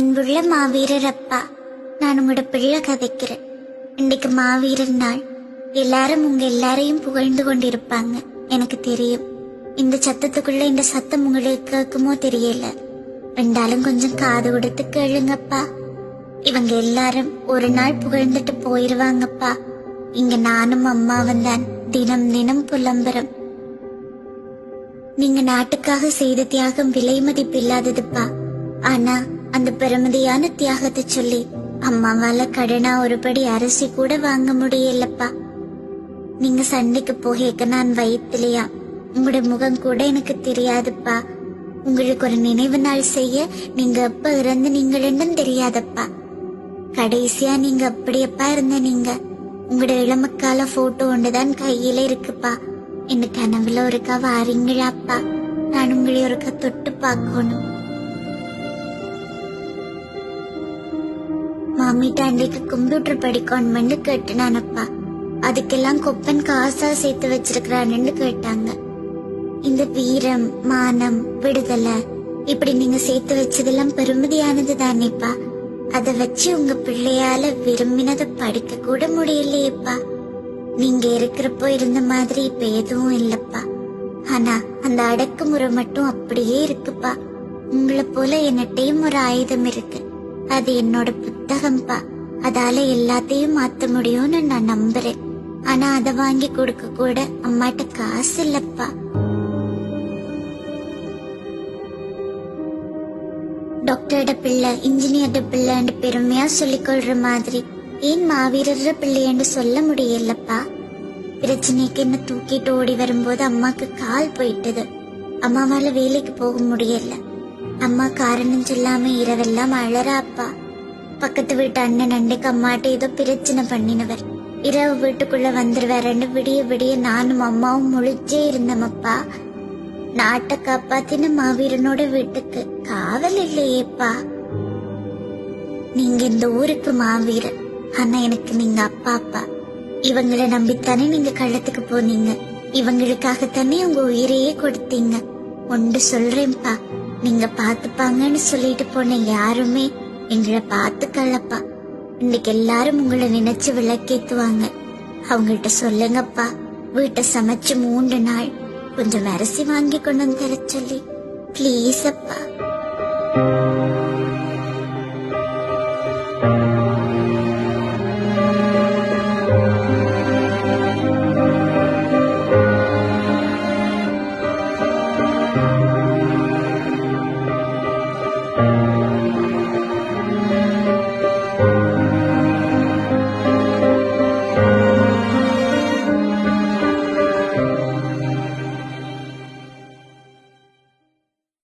அன்புள்ள மாவீரர் அப்பா நான் உங்களோட பிள்ளை கதைக்கிறேன். இன்னைக்கு மாவீரர் நாள். எல்லாரும் உங்க எல்லாரையும் புகழ்ந்து கொண்டிருப்பாங்க எனக்கு தெரியும். இந்த சத்தத்துக்குள்ள இந்த சத்தம் உங்களுக்கு கேட்குமோ தெரியல. ரெண்டாலும் கொஞ்சம் காது கொடுத்து கேளுங்கப்பா. இவங்க எல்லாரும் ஒரு நாள் புகழ்ந்துட்டு போயிருவாங்கப்பா. இங்க நானும் அம்மாவும் தான் தினம் தினம் புலம்புறோம். நீங்க நாட்டுக்காக செய்த தியாகம் விலை மதிப்பு இல்லாததுப்பா. ஆனா அந்த பெருமதியான தியாகத்தை சொல்லி அம்மாவால கடனா ஒருபடி அரிசி கூட வாங்க முடியலப்பா. நீங்க சண்டைக்கு போகேக்க நான் வயிற்றுலையா உங்களோட முகம் கூட எனக்கு தெரியாதுப்பா. உங்களுக்கு ஒரு நினைவு நாள் செய்ய நீங்க எப்ப நீங்க ரெண்டும் தெரியாதப்பா. கடைசியா நீங்க அப்படியப்பா இருந்த நீங்க. உங்களோட இளமக்கால போட்டோ ஒன்றுதான் கையில இருக்குப்பா. என்ன கனவுல ஒருக்கா வாரீங்களாப்பா. நான் உங்களை ஒருக்கா தொட்டு பார்க்கணும். மாமிட்ட அன்றைக்கு கம்ப்யூட்டர் படிக்கணும்னு கேட்டுனானப்பா. அதுக்கெல்லாம் கொப்பன் காசா சேர்த்து வச்சிருக்கிறான்னு கேட்டாங்க. இந்த வீரம் மானம் விடுதலை இப்படி நீங்க சேர்த்து வச்சதெல்லாம் பெருமதியானது தானேப்பா அத வச்சு உங்க பிள்ளையால விரும்பினதை படிக்க கூட முடியலையேப்பா. நீங்க இருக்கிறப்போ இருந்த மாதிரி இப்ப எதுவும் இல்லப்பா. ஆனா அந்த அடக்குமுறை மட்டும் அப்படியே இருக்குப்பா. உங்களை போல என்னட்டையும் ஒரு ஆயுதம் இருக்கு. அது என்னோட புத்தகம்ப்பா அதால எல்லாத்தையும் மாத்த முடியும்னு நான் நம்புறேன். ஆனா அதை வாங்கி கொடுக்க கூட அம்மாட்ட காசு இல்லப்பா. டாக்டரோட பிள்ளை இன்ஜினியர்ட பிள்ளைன்னு பெருமையா சொல்லிக்கொள்ற மாதிரி ஏன் மாவீரர் பிள்ளைன்னு சொல்ல முடியலப்பா? பிரச்சனைக்கு என்ன தூக்கிட்டு ஓடி வரும்போது அம்மாக்கு கால் போயிட்டது. அம்மாவால வேலைக்கு போக முடியல. அம்மா காரணம் சொல்லாம இரவெல்லாம் அழறாப்பா. பக்கத்து வீட்டு அண்ணன் அண்டைக்கு அம்மாட்ட ஏதோ பிரச்சனை பண்ணினவர். இரவு வீட்டுக்குள்ள வந்துருவாருன்னு விடிய விடிய நானும் அம்மாவும் முழிச்சே இருந்தோமப்பா. நாட்டை காப்பாத்தின மாவீரனோட வீட்டுக்கு காவல் இல்லையேப்பா. நீங்க இந்த ஊருக்கு மாவீரன். ஆனா எனக்கு நீங்க அப்பா அப்பா இவங்களை நம்பித்தானே நீங்க கள்ளத்துக்கு போனீங்க. இவங்களுக்காகத்தானே உங்க உயிரையே கொடுத்தீங்க. ஒன்று சொல்றேன்ப்பா. நீங்க பாத்துப்பாங்கன்னு சொல்லிட்டு போன யாருமே எங்களை பார்த்துக்கலப்பா இன்னைக்கு எல்லாரும் உங்களை நினைச்சு விளக்கேத்துவாங்க. அவங்கள்ட்ட சொல்லுங்கப்பா. வீட்டை சமைச்சு மூன்று நாள். கொஞ்சம் அரிசி வாங்கி கொண்டு வந்து தர சொல்லி. ப்ளீஸ் அப்பா.